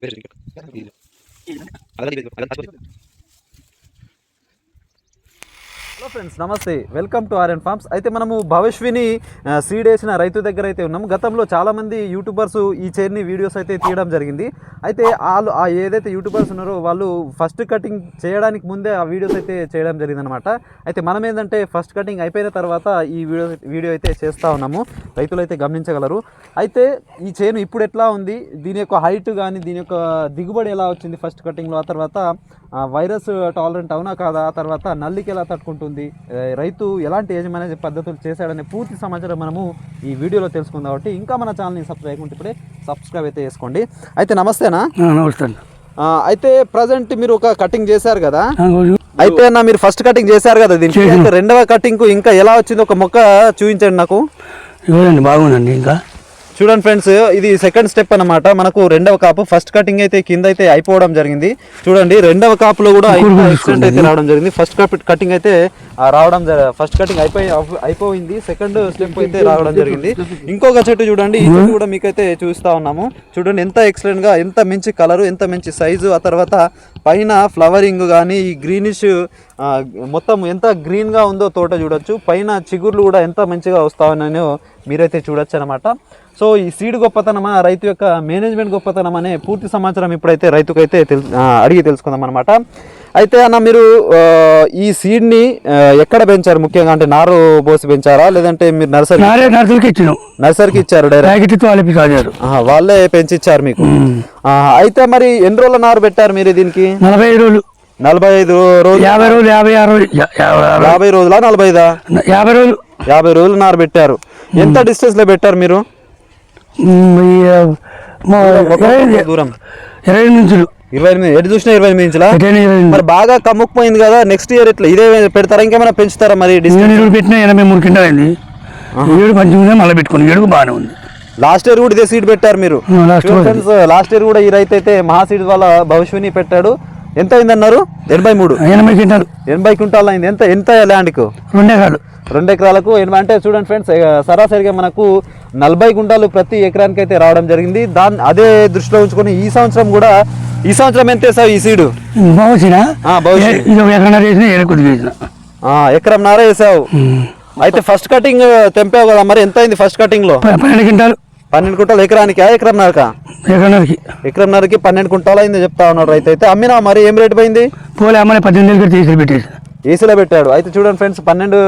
Es rico. A la dividida. A la. Friends నమస్తే. Welcome to RN farms అయితే మనము భవిష్విని seed వేసిన రైతు దగ్గర అయితే ఉన్నాము గతంలో చాలామంది యూట్యూబర్స్ ఈ చైర్ని వీడియోస్ అయితే తీయడం జరిగింది. అయితే వాళ్ళు ఆ ఏదైతే యూట్యూబర్స్ ఉన్నారో వాళ్ళు ఫస్ట్ కటింగ్ చేయడానికి ముందే ఆ వీడియోస్ అయితే చేయడం జరిగిందనమాట అయితే మనం ఏంటంటే ఫస్ట్ కటింగ్ అయిపోయిన తర్వాత ఈ వీడియో వీడియో అయితే చేస్తూ ఉన్నాము. రైతులు అయితే గమనించగలరు. అయితే ఈ చేను ఇప్పుడు ఎట్లా ఉంది? దీని యొక్క హైట్ కానీ దీని యొక్క దిగుబడి ఎలా వచ్చింది ఫస్ట్ కటింగ్లో ఆ తర్వాత వైరస్ టాలరెంట్ అవునా కాదా? తర్వాత నల్లికి ఎలా తట్టుకుంటుంది? రైతు ఎలాంటి యజమాని పద్ధతులు చేశాడనే పూర్తి సమాచారం మనము ఈ వీడియోలో తెలుసుకుందాం కాబట్టి ఇంకా మన ఛానల్ని సబ్స్క్రైబ్ చేయకుంటే ఇప్పుడే సబ్స్క్రైబ్ అయితే చేసుకోండి. అయితే నమస్తేనా? నమస్తే అయితే ప్రజెంట్ మీరు ఒక కటింగ్ చేశారు కదా? అయితే అన్న మీరు ఫస్ట్ కటింగ్ చేశారు కదా దీనికి? రెండవ కటింగ్కు ఇంకా ఎలా వచ్చింది? ఒక మొక్క చూపించండి నాకు. బాగుందండి ఇంకా. చూడండి ఫ్రెండ్స్ ఇది సెకండ్ స్టెప్ అన్నమాట. మనకు రెండవ కాపు ఫస్ట్ కటింగ్ అయితే కింద అయితే అయిపోవడం జరిగింది. చూడండి రెండవ కాపులో కూడా ఎక్స్టెంట్ అయితే రావడం జరిగింది. ఫస్ట్ కటింగ్ అయితే ఆ, రావడం ఫస్ట్ కటింగ్ అయిపోయి అయిపోయింది. సెకండ్ స్టెప్ అయితే రావడం జరిగింది. ఇంకొక చెట్టు చూడండి ఈ చెట్టు కూడా మీకైతే చూస్తా ఉన్నాము. చూడండి ఎంత ఎక్సలెంట్గా ఎంత మంచి కలర్ ఎంత మంచి సైజు ఆ తర్వాత పైన ఫ్లవరింగ్ కానీ ఈ గ్రీనిష్ మొత్తం ఎంత గ్రీన్గా ఉందో తోట చూడొచ్చు. పైన చిగుర్లు కూడా ఎంత మంచిగా వస్తా ఉన్నాయో మీరైతే చూడొచ్చు అనమాట సో ఈ సీడ్ గొప్పతనమా రైతు యొక్క మేనేజ్మెంట్ గొప్పతనం అనే పూర్తి సమాచారం ఇప్పుడైతే రైతుకైతే తెలు అడిగి తెలుసుకుందాం అనమాట అయితే అన్న మీరు ఈ సీడ్ని ఎక్కడ పెంచారు ముఖ్యంగా? అంటే నారు పోసి పెంచారా? లేదంటే మీరు నర్సరీ నారే నర్సులకి ఇచ్చినాం. నర్సరీకి ఇచ్చారు డైరెక్ట్ వాళ్ళే పెంచిచ్చారు మీకు. ఆ, అయితే మరి ఎన్ని రోజుల నారు పెట్టారు మీరు దీనికి? నలభై ఐదు రోజులు. నలభై ఐదు రోజులు. యాభై రోజులు యాభై ఆరు. యాభై రోజులా. నలభై ఐదా యాభై రోజులు. యాభై రోజులు నారు పెట్టారు. ఎంత డిస్టెన్స్లో పెట్టారు మీరు? దూరం ఇరవై ఎనిమిది ఎటు చూసినా ఇరవై ఎనిమిది ఇంచులా మరి బాగా కమ్ముకుపోయింది కదా నెక్స్ట్ ఇయర్ ఇట్లా ఇదే పెడతారా? ఇంకేమైనా పెంచుతారా మరి ఏడు పెట్టినా ఎనభై మూడు కింటాలు అయింది ఏడు మంచిగా మళ్ళీ పెట్టుకుని ఏడుకు బాగానే ఉంది. లాస్ట్ ఇయర్ కూడా ఇదే సీడ్ పెట్టారు మీరు. లాస్ట్ ఇయర్ కూడా. ఈ రైతు అయితే మహా సీడ్ వాళ్ళ భవిష్యని పెట్టాడు. ఎంత అయింది అన్నారు ఎనభై మూడు. ఎనభై క్వింటాలు. ఎనభై క్వింటాల్ అయింది. ఎంత ఎంత ల్యాండ్కు? రెండే కాదు రెండు ఎకరాలకు ఎనభై అంటే చూడండి ఫ్రెండ్స్ సరాసరిగా మనకు నలభై గుంటాలు ప్రతి ఎకరానికి అయితే రావడం జరిగింది. దాన్ని అదే దృష్టిలో ఉంచుకొని ఈ సంవత్సరం కూడా ఈ సంవత్సరం ఎంత వేసావు ఈ సీడు? ఎకరం నార వేసావు. అయితే ఫస్ట్ కటింగ్ తెంపావు కదా మరి ఎంత అయింది ఫస్ట్ కటింగ్లో? పన్నెండు క్వింటాలు. పన్నెండు కుంటాలు ఎకరానికి ఎకరం నరక ఎకరన్నరకి? ఎకరం నరకి పన్నెండు కుంటాలు అయింది చెప్తా ఉన్నాడు రైతు అయితే అమ్మినా మరి ఏం రేటు పోయింది? పోలే అమ్మని పద్దెనిమిది వేలు తీసి పెట్టేసి. ఏసీలో పెట్టాడు. అయితే చూడండి ఫ్రెండ్స్ పన్నెండు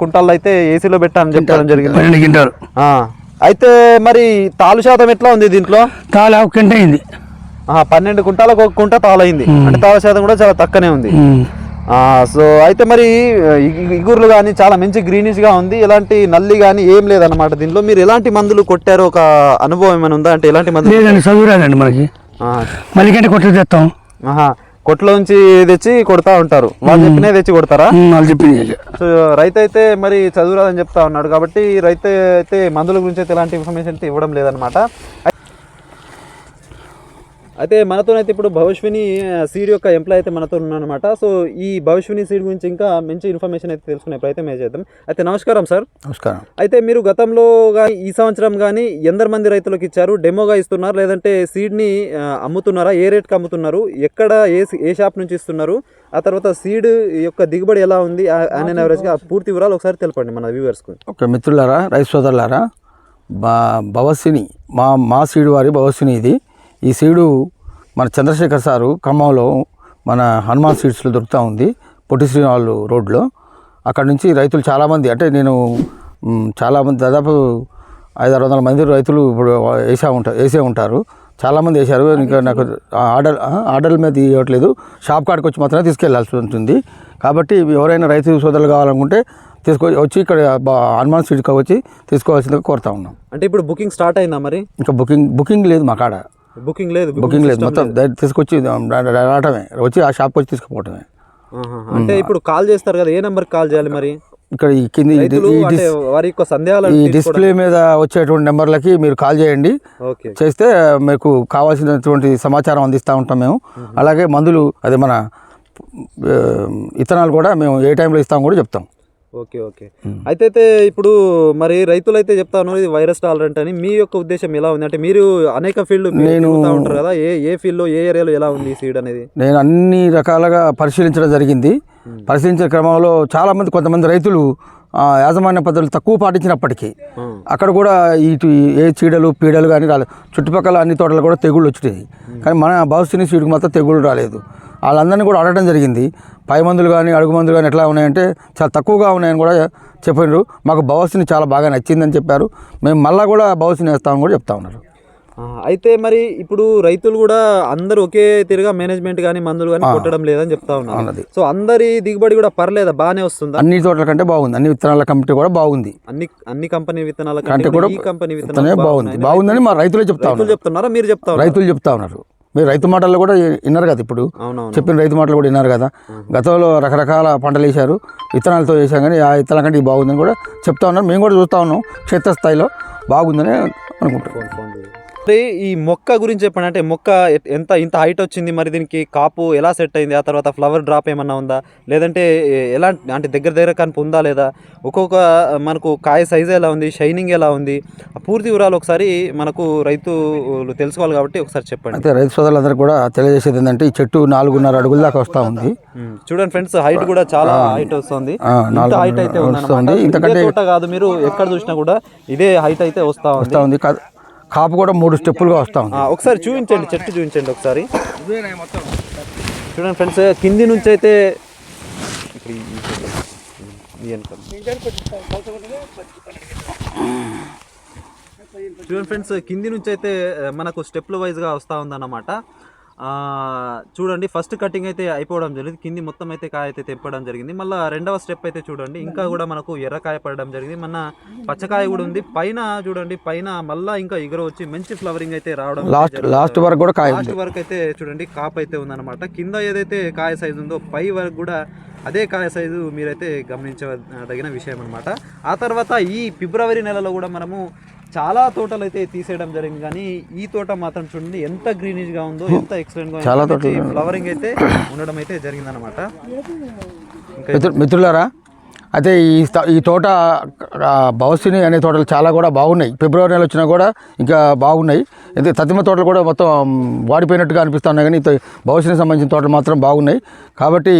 కుంటాలు అయితే ఏసీలో పెట్టాను చెప్పడం జరిగింది. పన్నెండు ఆ, అయితే మరి తాలు శాతం ఎట్లా ఉంది దీంట్లో? తాళ ఒక కింట అయింది. ఆ, పన్నెండు కుంటాలకు ఒక కుంట తాలైంది అంటే తాళ శాతం కూడా చాలా తక్కువనే ఉంది. సో అయితే మరి ఇగుర్లు కానీ చాలా మంచి గ్రీనిష్గా ఉంది. ఎలాంటి నల్లి కానీ ఏం లేదన్నమాట. దీనిలో మీరు ఎలాంటి మందులు కొట్టారో ఒక అనుభవం ఏమైనా ఉందా? అంటే ఎలాంటి మందులు లేదండి చదువు రాదండి మనకి. మళ్ళీ కంటే కొట్టలు తెస్తాం ఆహా కొట్లో నుంచి తెచ్చి కొడతా ఉంటారు. వాళ్ళు చెప్పినే తెచ్చి కొడతారా? వాళ్ళు చెప్పింది ఇక. సో రైతు అయితే మరి చదువురాదని చెప్తా ఉన్నాడు. కాబట్టి రైతు అయితే మందుల గురించి అయితే ఎలాంటి ఇన్ఫర్మేషన్ అయితే ఇవ్వడం లేదనమాట అయితే మనతోనైతే ఇప్పుడు భవిష్యని సీడ్ యొక్క ఎంప్లాయ్ అయితే మనతో ఉన్నానమాట సో ఈ భవిష్యని సీడ్ గురించి ఇంకా మంచి ఇన్ఫర్మేషన్ అయితే తెలుసుకునే ప్రయత్నం చేద్దాం. అయితే నమస్కారం సార్. నమస్కారం. అయితే మీరు గతంలో కానీ ఈ సంవత్సరం కానీ ఎందరు మంది రైతులకు ఇచ్చారు డెమోగా ఇస్తున్నారు లేదంటే సీడ్ని అమ్ముతున్నారా ఏ రేట్కి అమ్ముతున్నారు ఎక్కడ ఏ ఏ షాప్ నుంచి ఇస్తున్నారు ఆ తర్వాత సీడ్ యొక్క దిగుబడి ఎలా ఉంది ఆన్ యావరేజ్గా పూర్తి వివరాలు ఒకసారి తెలపండి మన వ్యూవర్స్కు. ఓకే మిత్రులారా రైతు సోదరులారా బా భవస్సిని మా మా సీడు వారి భవస్సిని ఇది ఈ సీడు మన చంద్రశేఖర్ సారు ఖమ్మంలో మన హనుమాన్ సీడ్స్లో దొరుకుతూ ఉంది పొట్టి శ్రీనివాళ్ళు రోడ్లో. అక్కడ నుంచి రైతులు చాలామంది అంటే నేను చాలామంది దాదాపు ఐదు ఆరు వందల మంది రైతులు ఇప్పుడు వేసా ఉంటారు వేసే ఉంటారు. చాలామంది వేశారు ఇంకా నాకు ఆర్డర్ ఆర్డర్ల మీద ఇవ్వట్లేదు. షాప్ కాడికి వచ్చి మాత్రమే తీసుకెళ్ళాల్సి ఉంటుంది. కాబట్టి ఎవరైనా రైతు సోదరులు కావాలనుకుంటే తీసుకో వచ్చి ఇక్కడ బా- హనుమాన్ స్ట్రీట్కి వచ్చి తీసుకోవాల్సిందిగా కోరుతా ఉన్నాం. అంటే ఇప్పుడు బుకింగ్ స్టార్ట్ అయిందా మరి? ఇంకా బుకింగ్ బుకింగ్ లేదు మా కాడ. బుకింగ్ లేదు బుకింగ్ లేదు. మొత్తం తీసుకొచ్చి రావటమే. వచ్చి ఆ షాప్కి వచ్చి తీసుకుపోవటమే. అంటే ఇప్పుడు కాల్ చేస్తారు కదా ఏ నెంబర్ కాల్ చేయాలి మరి? ఇక్కడ ఈ కింద వారి యొక్క సందేహాలు ఈ డిస్ప్లే మీద వచ్చేటువంటి నెంబర్లకి మీరు కాల్ చేయండి. చేస్తే మీకు కావాల్సినటువంటి సమాచారం అందిస్తూ ఉంటాం మేము. అలాగే మందులు అదే మన ఆ, ఇత్తనాలు కూడా మేము ఏ టైంలో ఇస్తాం కూడా చెప్తాం. Okay okay. అయితే అయితే ఇప్పుడు మరి రైతులు అయితే చెప్తా ఉన్నారు ఇది వైరస్ టాలరెంట్ అని. మీ యొక్క ఉద్దేశం ఎలా ఉంది? అంటే మీరు అనేక ఫీల్డ్ నేను ఉంటారు కదా ఏ ఏ ఫీల్డ్లో ఏ ఏరియాలో ఎలా ఉంది సీడ్ అనేది? నేను అన్ని రకాలుగా పరిశీలించడం జరిగింది. పరిశీలించిన క్రమంలో చాలామంది కొంతమంది రైతులు యాజమాన్య పద్ధతులు తక్కువ పాటించినప్పటికీ. అక్కడ కూడా ఇటు ఏ చీడలు పీడలు కానీ రాలేదు. చుట్టుపక్కల అన్ని తోటలు కూడా తెగుళ్ళు వచ్చినాయి కానీ మన భవిష్యత్తు సీడ్కి మాత్రం తెగుళ్ళు రాలేదు. వాళ్ళందరినీ కూడా అడగడం జరిగింది. పై మందులు కానీ అడుగు మందులు కానీ ఎట్లా ఉన్నాయంటే చాలా తక్కువగా ఉన్నాయని కూడా చెప్పినారు. మాకు భవిష్యత్తు చాలా బాగా నచ్చిందని చెప్పారు. మేము మళ్ళీ కూడా భవిష్యత్తు వేస్తామని కూడా చెప్తా ఉన్నారు. అయితే మరి ఇప్పుడు రైతులు కూడా అందరూ ఒకే తిరుగా మేనేజ్మెంట్ కానీ మందులు కానీ కొట్టడం లేదని చెప్తా ఉన్నారు. సో అందరి దిగుబడి కూడా పర్లేదా? బాగానే వస్తుందా? అన్ని తోటల కంటే బాగుంది. అన్ని విత్తనాల కమిటీ కూడా బాగుంది. అన్ని అన్ని కంపెనీ విత్తనాల కంటే కూడా ఈ కంపెనీ విత్తనాలు బాగుంది. బాగుందని మా రైతులే చెప్తా రైతులు ఉన్నారు. చెప్తున్నారా? మీరు చెప్తా ఉన్నారు? రైతులు చెప్తా ఉన్నారు. మీరు రైతు మాటల్లో కూడా విన్నారు కదా ఇప్పుడు. చెప్పిన రైతు మాటలు కూడా విన్నారు కదా. గతంలో రకరకాల పంటలు వేశారు. విత్తనాలతో వేసాం కానీ ఆ విత్తనాల కంటే ఇది బాగుందని కూడా చెప్తా ఉన్నాం మేము కూడా చూస్తా ఉన్నాం. క్షేత్రస్థాయిలో బాగుందని అనుకుంటున్నాం. ఈ మొక్క గురించి చెప్పండి. అంటే మొక్క ఎంత ఇంత హైట్ వచ్చింది మరి దీనికి? కాపు ఎలా సెట్ అయింది? ఆ తర్వాత ఫ్లవర్ డ్రాప్ ఏమన్నా ఉందా? లేదంటే ఎలా అంటే దగ్గర దగ్గర కనుక ఉందా లేదా? ఒక్కొక్క మనకు కాయ సైజ్ ఎలా ఉంది? షైనింగ్ ఎలా ఉంది? ఆ పూర్తి వివరాలు ఒకసారి మనకు రైతులు తెలుసుకోవాలి కాబట్టి ఒకసారి చెప్పండి. అయితే రైతు సోదరులందరూ కూడా తెలియజేసేది ఏంటంటే ఈ చెట్టు నాలుగున్నర అడుగుల దాకా వస్తూ ఉంది. చూడండి ఫ్రెండ్స్ హైట్ కూడా చాలా హైట్ వస్తుంది. హైట్ అయితే. ఉంది ఇంతకంటే- కాదు మీరు ఎక్కడ చూసినా కూడా ఇదే హైట్ అయితే వస్తా ఉంది. వస్తూ ఉంది. కా- కాపు కూడా మూడు స్టెప్పులుగా వస్తాం ఉంది. ఒకసారి చూపించండి చెట్టు చూపించండి ఒకసారి. చూడండి ఫ్రెండ్స్ కింది నుంచి అయితే చూడండి ఫ్రెండ్స్ కింది నుంచి అయితే మనకు స్టెప్ల వైజ్గా వస్తూ ఉందన్నమాట. చూడండి ఫస్ట్ కటింగ్ అయితే అయిపోవడం జరిగింది. కింది మొత్తం అయితే కాయ అయితే తెప్పడం జరిగింది. మళ్ళీ రెండవ స్టెప్ అయితే చూడండి ఇంకా కూడా మనకు ఎర్రకాయ పడడం జరిగింది. మన పచ్చకాయ కూడా ఉంది. పైన చూడండి పైన మళ్ళా ఇంకా ఎగురు వచ్చి మంచి ఫ్లవరింగ్ అయితే రావడం లాస్ట్ లాస్ట్ వరకు కూడా కాయ లాస్ట్ వరకు అయితే చూడండి కాప్ అయితే ఉందన్నమాట. కింద ఏదైతే కాయ సైజు ఉందో పై వరకు కూడా అదే కాయ సైజు మీరైతే గమనించదగిన విషయం అనమాట ఆ తర్వాత ఈ ఫిబ్రవరి నెలలో కూడా మనము చాలా తోటలు అయితే తీసేయడం జరిగింది కానీ ఈ తోట మాత్రం చూడండి ఎంత గ్రీనిష్గా ఉందో ఎంత ఎక్సలెంట్గా చాలా ఉందో ఫ్లవరింగ్ అయితే ఉండడం అయితే జరిగిందనమాట ఇంకా మిత్రు మిత్రులారా అయితే ఈ ఈ తోట ఆ, భవసిని అనే తోటలు చాలా కూడా బాగున్నాయి. ఫిబ్రవరి నెల వచ్చినా కూడా ఇంకా బాగున్నాయి. అయితే తతిమ తోటలు కూడా మొత్తం వాడిపోయినట్టుగా అనిపిస్తున్నాయి కానీ భవిష్యత్తుకి సంబంధించిన తోటలు మాత్రం బాగున్నాయి. కాబట్టి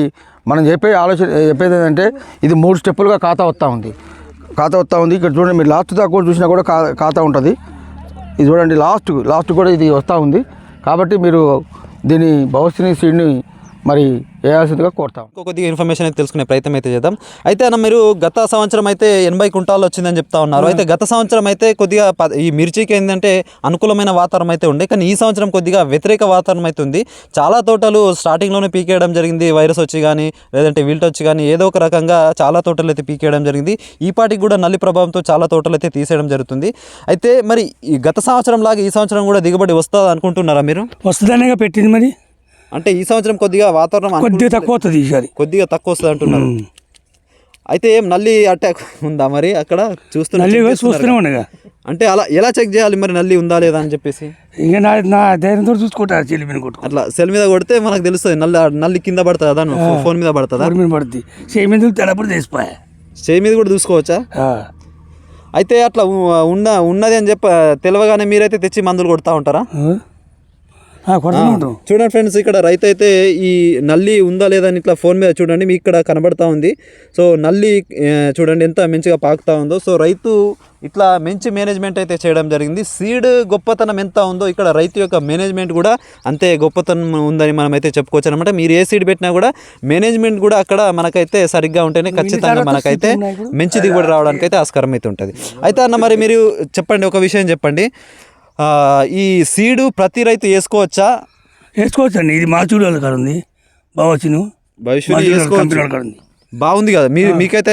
మనం చెప్పే ఆలోచన చెప్పేది ఏంటంటే ఇది మూడు స్టెప్పులుగా ఖాతా వస్తూ ఉంది. ఖాతా వస్తూ ఉంది. ఇక్కడ చూడండి మీరు లాస్ట్ దాకా కూడా చూసినా కూడా కా ఖాతా ఉంటుంది. ఇది చూడండి లాస్ట్ లాస్ట్ కూడా ఇది వస్తూ ఉంది. కాబట్టి మీరు దీని భవిష్యత్ సీడ్ని మరి వేయాల్సిందిగా కోరుతాం. ఇంకో కొద్దిగా ఇన్ఫర్మేషన్ అయితే తెలుసుకునే ప్రయత్నం అయితే చేద్దాం. అయితే అన్న మీరు గత సంవత్సరం అయితే ఎనభై కుంటాలు వచ్చిందని చెప్తా ఉన్నారు. అయితే గత సంవత్సరం అయితే కొద్దిగా ప- ఈ మిర్చికి ఏంటంటే అనుకూలమైన వాతావరణం అయితే ఉండే. కానీ ఈ సంవత్సరం కొద్దిగా వ్యతిరేక వాతావరణం అయితే ఉంది. చాలా తోటలు స్టార్టింగ్లోనే పీకేయడం జరిగింది. వైరస్ వచ్చి కానీ లేదంటే విల్ట్ వచ్చి కానీ ఏదో ఒక రకంగా చాలా తోటలు అయితే పీకేయడం జరిగింది. ఈ పాటికి కూడా నల్లి ప్రభావంతో చాలా తోటలు అయితే తీసేయడం జరుగుతుంది. అయితే మరి ఈ గత సంవత్సరం లాగా ఈ సంవత్సరం కూడా దిగుబడి వస్తుంది అనుకుంటున్నారా మీరు? వస్తుందనేగా పెట్టింది మరి. అంటే ఈ సంవత్సరం కొద్దిగా వాతావరణం కొద్దిగా తక్కువ వస్తుంది ఈసారి కొద్దిగా తక్కువ వస్తుంది అంటున్నారు అయితే ఏం నల్లి అటాక్ ఉందా మరి అక్కడ? చూస్తున్నా అంటే అలా ఎలా చెక్ చేయాలి మరి నల్లి ఉందా లేదా అని చెప్పేసి? ఇంకా నా నా ధైర్యంతో చూసుకుంటారు చెల్లిమిని కొట్టుకో. అట్లా సెల్ మీద కొడితే మనకు తెలుస్తుంది నల్లి నల్లి కింద పడుతుందా? ఫోన్ మీద పడుతుందా? మీద పడుతుంది చేయి మీద తెల్లప్పుడు తెసిపోయా చేయి మీద కూడా చూసుకోవచ్చా. అయితే అట్లా ఉన్న ఉన్నది అని చెప్ప తెలియగానే మీరైతే తెచ్చి మందులు కొడతా ఉంటారా? చూడండి ఫ్రెండ్స్ ఇక్కడ రైతు అయితే ఈ నల్లి ఉందా లేదా అని ఇట్లా ఫోన్ మీద చూడండి మీకు ఇక్కడ కనబడతా ఉంది. సో నల్లి చూడండి ఎంత మంచిగా పాకుతా ఉందో. సో రైతు ఇట్లా మంచి మేనేజ్మెంట్ అయితే చేయడం జరిగింది. సీడ్ గొప్పతనం ఎంత ఉందో ఇక్కడ రైతు యొక్క మేనేజ్మెంట్ కూడా అంతే గొప్పతనం ఉందని మనం అయితే చెప్పుకోవచ్చు అనమాట మీరు ఏ సీడ్ పెట్టినా కూడా మేనేజ్మెంట్ కూడా అక్కడ మనకైతే సరిగ్గా ఉంటేనే ఖచ్చితంగా మనకైతే మంచి దిగుబడి రావడానికి అయితే ఆస్కారం అయితే ఉంటుంది అయితే అన్న మరి మీరు చెప్పండి ఒక విషయం చెప్పండి. ఈ సీడు ప్రతి రైతు వేసుకోవచ్చా? వేసుకోవచ్చు అండి ఇది మా చూడు వాళ్ళ కాడ ఉంది. బావచ్చును. భవిష్యత్తు బాగుంది కదా? మీ మీకైతే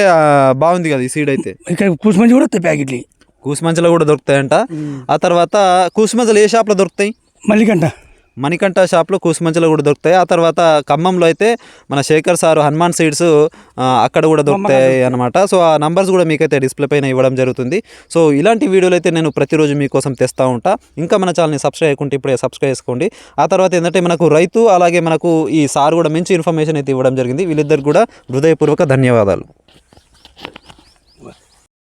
బాగుంది కదా ఈ సీడ్ అయితే? ఇక్కడ కూసుమంచి కూడా వస్తాయి ప్యాకెట్లు. కూసుమంచలు కూడా దొరుకుతాయంట. ఆ తర్వాత కూసుమంచలు ఏ షాప్లో దొరుకుతాయి? మల్లికంట. మణికంఠ షాప్లో కూసుమంచలు కూడా దొరుకుతాయి. ఆ తర్వాత ఖమ్మంలో అయితే మన శేఖర్ సార్ హనుమాన్ సీడ్స్ అక్కడ కూడా దొరుకుతాయి అనమాట సో ఆ నంబర్స్ కూడా మీకైతే డిస్ప్లే పైన ఇవ్వడం జరుగుతుంది. సో ఇలాంటి వీడియోలు అయితే నేను ప్రతిరోజు మీకోసం తెస్తూ ఉంటా. ఇంకా మన ఛానల్ని సబ్స్క్రైబ్ చేసుకుంటే ఇప్పుడే సబ్స్క్రైబ్ చేసుకోండి. ఆ తర్వాత ఏంటంటే మనకు రైతు అలాగే మనకు ఈ సార్ కూడా మంచి ఇన్ఫర్మేషన్ అయితే ఇవ్వడం జరిగింది. వీళ్ళిద్దరికి కూడా హృదయపూర్వక ధన్యవాదాలు.